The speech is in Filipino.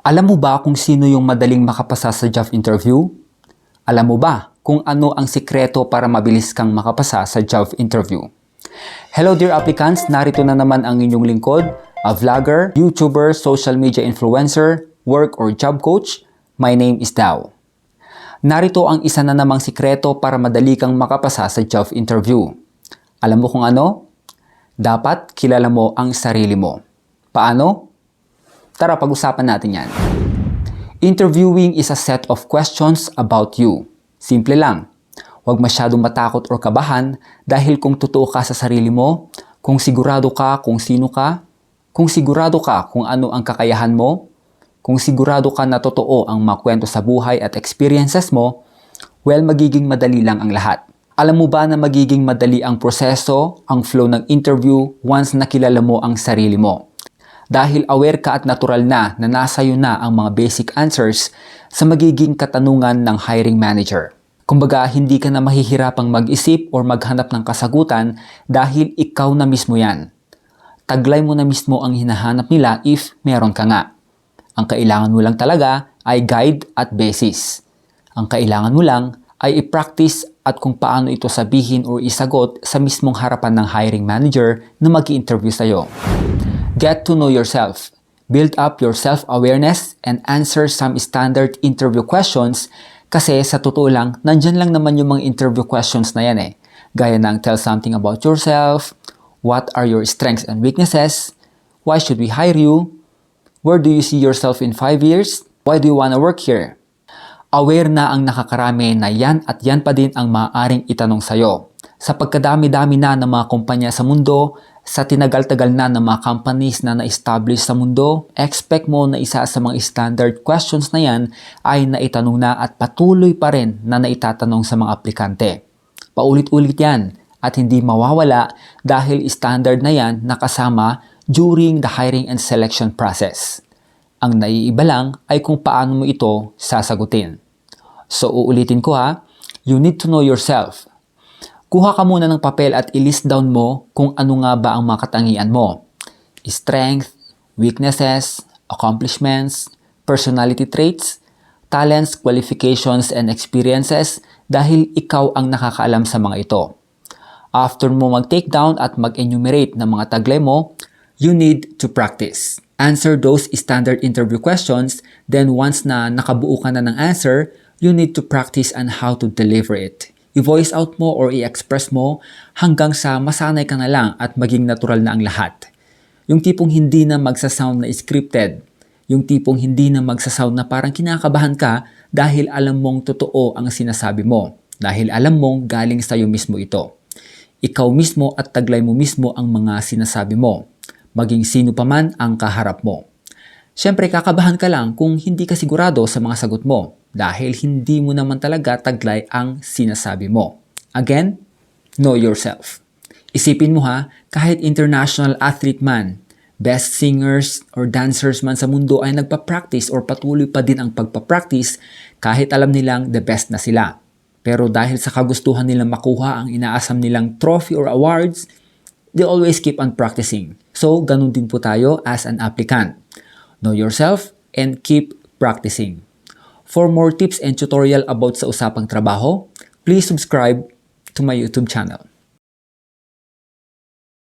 Alam mo ba kung sino yung madaling makapasa sa job interview? Alam mo ba kung ano ang sikreto para mabilis kang makapasa sa job interview? Hello dear applicants, narito na naman ang inyong lingkod, a vlogger, YouTuber, social media influencer, work or job coach. My name is Dao. Narito ang isa na namang sikreto para madali kang makapasa sa job interview. Alam mo kung ano? Dapat kilala mo ang sarili mo. Paano? Tara, pag-usapan natin yan. Interviewing is a set of questions about you. Simple lang. Huwag masyadong matakot or kabahan dahil kung totoo ka sa sarili mo, kung sigurado ka kung sino ka, kung sigurado ka kung ano ang kakayahan mo, kung sigurado ka na totoo ang mga kwento sa buhay at experiences mo, well, magiging madali lang ang lahat. Alam mo ba na magiging madali ang proseso, ang flow ng interview once nakilala mo ang sarili mo? Dahil aware ka at natural na na nasa iyo na ang mga basic answers sa magiging katanungan ng hiring manager. Kumbaga, hindi ka na mahihirapang mag-isip or maghanap ng kasagutan dahil ikaw na mismo yan. Taglay mo na mismo ang hinahanap nila if meron ka nga. Ang kailangan mo lang talaga ay guide at basis. Ang kailangan mo lang ay i-practice at kung paano ito sabihin o isagot sa mismong harapan ng hiring manager na mag interview sa'yo. Get to know yourself. Build up your self-awareness and answer some standard interview questions kasi sa totoo lang, nandyan lang naman yung mga interview questions na yan eh. Gaya ng tell something about yourself, what are your strengths and weaknesses, why should we hire you, where do you see yourself in 5 years, why do you wanna work here? Aware na ang nakakarami na yan at yan pa din ang maaaring itanong sa'yo. Sa pagkadami-dami na ng mga kumpanya sa mundo, sa tinagal-tagal na ng mga companies na na-establish sa mundo, expect mo na isa sa mga standard questions na yan ay naitanong na at patuloy pa rin na naitatanong sa mga aplikante. Paulit-ulit yan at hindi mawawala dahil standard na yan nakasama during the hiring and selection process. Ang naiiba lang ay kung paano mo ito sasagutin. So uulitin ko ha, you need to know yourself. Kuha ka muna ng papel at i-list down mo kung ano nga ba ang mga katangian mo. Strength, weaknesses, accomplishments, personality traits, talents, qualifications, and experiences dahil ikaw ang nakakaalam sa mga ito. After mo mag-take down at mag-enumerate ng mga taglay mo, you need to practice. Answer those standard interview questions, then once na nakabuo ka na ng answer, you need to practice on how to deliver it. I-voice out mo or i-express mo hanggang sa masanay ka na lang at maging natural na ang lahat. Yung tipong hindi na magsasound na scripted. Yung tipong hindi na magsasound na parang kinakabahan ka dahil alam mong totoo ang sinasabi mo. Dahil alam mong galing sa'yo mismo ito. Ikaw mismo at taglay mo mismo ang mga sinasabi mo maging sino pa man ang kaharap mo. Siyempre, kakabahan ka lang kung hindi ka sigurado sa mga sagot mo dahil hindi mo naman talaga taglay ang sinasabi mo. Again, know yourself. Isipin mo ha, kahit international athlete man, best singers or dancers man sa mundo ay nagpa-practice or patuloy pa din ang pagpa-practice kahit alam nilang the best na sila. Pero dahil sa kagustuhan nilang makuha ang inaasam nilang trophy or awards, they always keep on practicing. So, ganun din po tayo as an applicant. Know yourself and keep practicing. For more tips and tutorial about sa usapang trabaho, please subscribe to my YouTube channel.